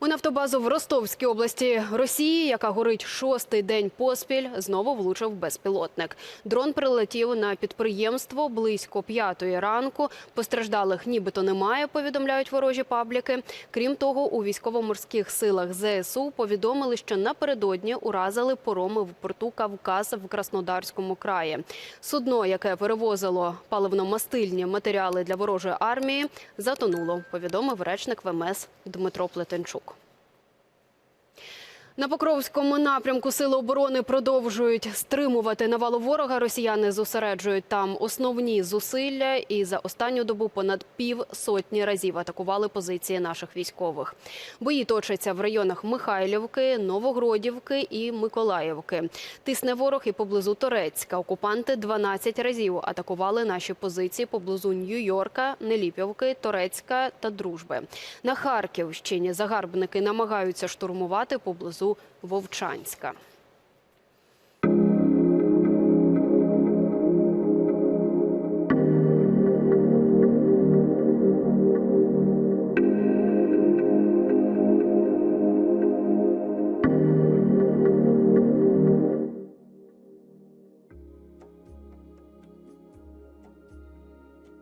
У нафтобазу в Ростовській області Росії, яка горить шостий день поспіль, знову влучив безпілотник. Дрон прилетів на підприємство близько п'ятої ранку. Постраждалих нібито немає, повідомляють ворожі пабліки. Крім того, у військово-морських силах ЗСУ повідомили, що напередодні уразили пороми в порту Кавказ в Краснодарському краї. Судно, яке перевозило паливно-мастильні матеріали для ворожої армії, затонуло. Повідомив речник ВМС Дмитро Плетенчук. На Покровському напрямку сили оборони продовжують стримувати навалу ворога. Росіяни зосереджують там основні зусилля і за останню добу понад пів сотні разів атакували позиції наших військових. Бої точаться в районах Михайлівки, Новогродівки і Миколаївки. Тисне ворог і поблизу Торецька. Окупанти 12 разів атакували наші позиції поблизу Нью-Йорка, Неліпівки, Торецька та Дружби. На Харківщині загарбники намагаються штурмувати поблизу поблизу Вовчанська.